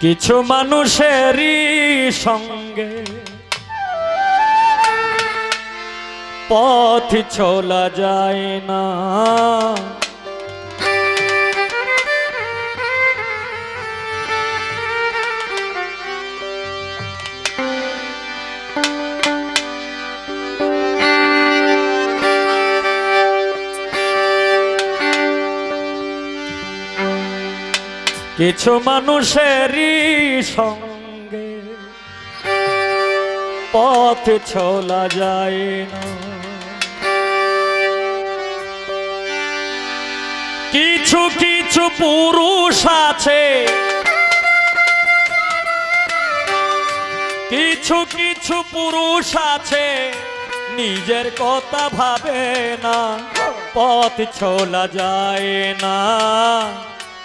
কিছু মানুষেরই সঙ্গে পথ চলা যায় না। কিছু মানুষেরই সঙ্গে পথ ছোলা যায় না। কিছু কিছু পুরুষ আছে, কিছু কিছু পুরুষ আছে, নিজের কথা ভাবে না, পথ ছোলা যায় না।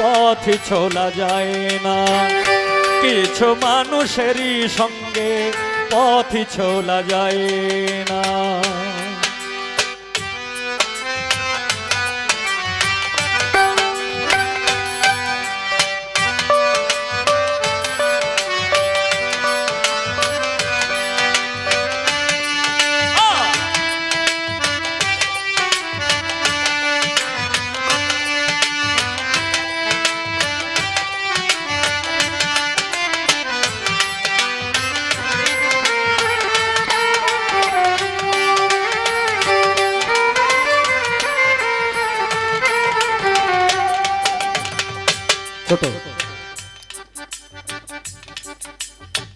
পথ চলা যায় না। কিছু মানুষেরই সঙ্গে পথ চলা যায় না।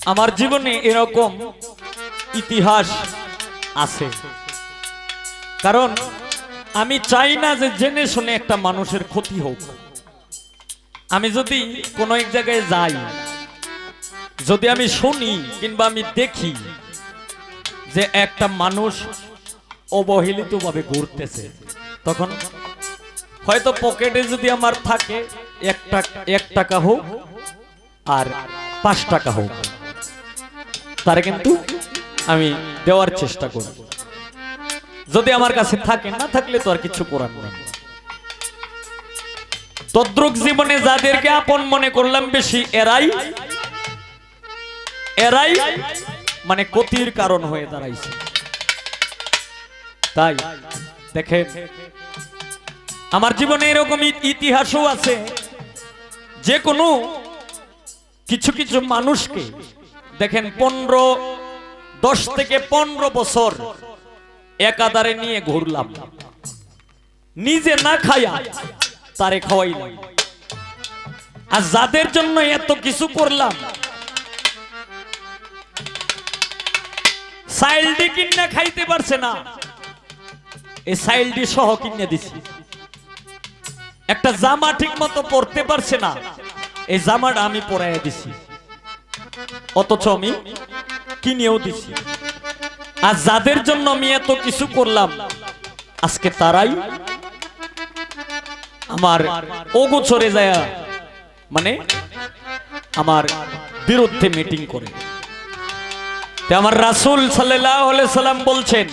আমার জীবনে এরকম ইতিহাস আছে। কারণ আমি চাই না যে জেনে শুনে একটা মানুষের ক্ষতি হোক। আমি যদি কোনো এক জায়গায় যাই, যদি আমি শুনি কিংবা আমি দেখি যে একটা মানুষ অবহেলিতভাবে ঘুরতেছে, তখন হয়তো পকেটে যদি আমার থাকে এক টাকা এক টাকা হোক আর পাঁচ টাকা হোক। তারে কিন্তু আমি দেওয়ার চেষ্টা করব যদি আমার কাছে থাকে, না থাকলে তো আর কিছু করার নেই। তদ্রুক জীবনে যাদেরকে আপন মনে করলাম বেশি, এরাই এরাই মানে ক্ষতির কারণ হয়ে দাঁড়াইছে। তাই দেখেন, আমার জীবনে এরকম ইতিহাসও আছে। যে কোনো কিছু কিছু মানুষকে দেখেন, পনেরো, দশ থেকে পনেরো বছর একাদারে নিয়ে ঘুরলাম। নিজে না খায়া তারে খাওয়াইলাম। আর যাদের জন্য এত কিছু করলাম সাইলডি কিনে খাইতে পারছে না, এই সাইলডি সহ কিনে দিছি। একটা জামা ঠিক মতো পরতে পারছে না, এই জামাটা আমি পরাইয়া দিছি। অথচ আমি কিনেও দিছি। আর যাদের জন্য আমি এত কিছু করলাম, আজকে তারাই আমার ওগোছরে যায় মানে আমার বিরুদ্ধে মিটিং করে। আমার রাসূল সাল্লাম বলছেন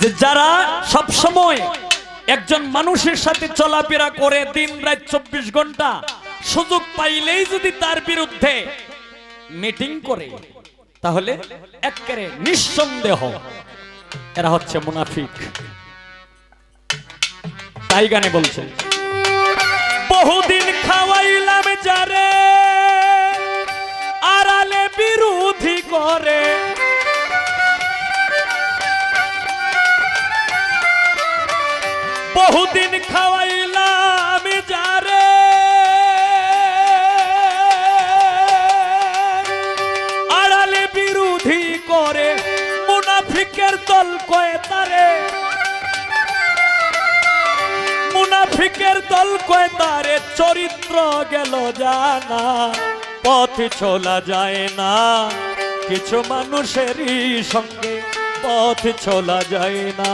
যে যারা সব সময় একজন মানুষের সাথে চলাফেরা করে দিন রাত চব্বিশ ঘণ্টা সুযোগ পাইলেই যদি তার বিরুদ্ধে মিটিং করে, তাহলে একেবারে নিঃসন্দেহ এরা হচ্ছে মুনাফিক। তাই গানে বলছে, বহুদিন খাওয়াইলাম যারে, আড়ালে বিরোধী করে। বহুদিন খাওয়াইলাম কয়ে তারে। মুনাফিকের দল কয়ে তারে, চরিত্র গেল জানা, পথ চলা যায় না। কিছু মানুষেরই সঙ্গে পথ চলা যায় না।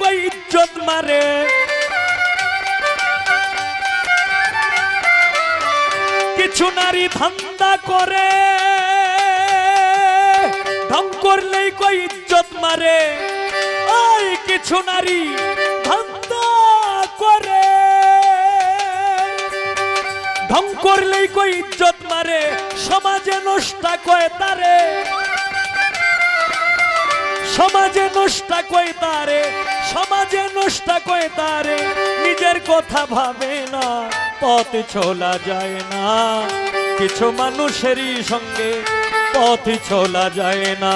কই ইজ্জত মারে। কিছু নারী ধান্দা করে ঢং করলেই কই ইজ্জত মারে। ওই কিছু নারী ধান্দা করে ঢং করলেই কই ইজ্জত মারে, সমাজে নষ্টা কয় তারে। সমাজে নষ্টা কয় তারে সমাজে নষ্টা করে তারে, নিজের কথা ভাবে না, পথ ছোলা যায় না। কিছু মানুষেরই সঙ্গে পথ ছোলা যায় না।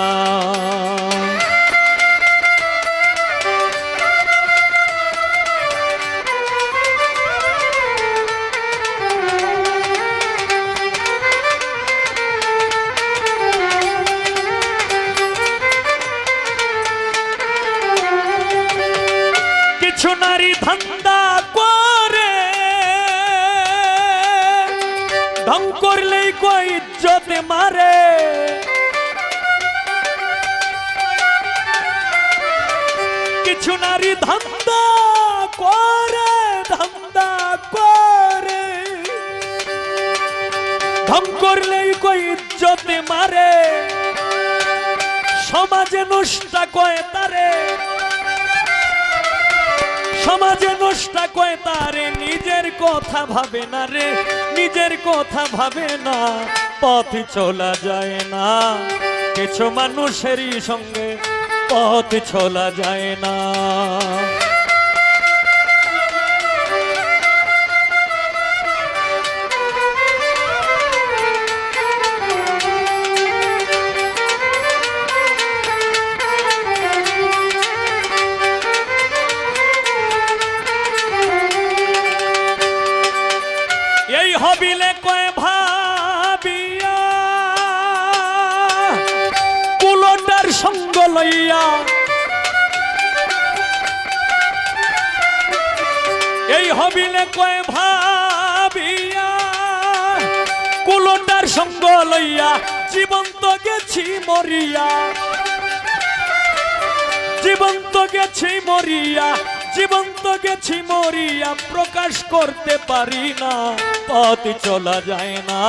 কিছু নারী ধান্দা করে। ঢং করলেই কই ইজ্জতে মারে। কিছু নারী ধান্দা করে ধান্দা করে। ঢং করলেই কই ইজ্জতে মারে। সমাজে নষ্টা কয় তারে। সমাজে দোষটা কয় তারে, নিজের কথা ভাবে না রে, নিজের কথা ভাবে না, পথ চলা যায় না। কিছু মানুষেরই সঙ্গে পথ চলা যায় না। লইয়া। এই হবিলে কয় ভাবিয়া, কুলোটার সঙ্গ লইয়া জীবন্ত গেছি মরিয়া। জীবন্ত গেছি মরিয়া, জীবন্ত গেছি মরিয়া, প্রকাশ করতে পারি না, পথ চলা যায় না।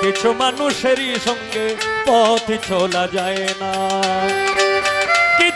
কিছু মানুষেরই সঙ্গে পথ চলা যায় না।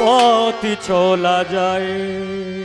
পথ চলা যায়।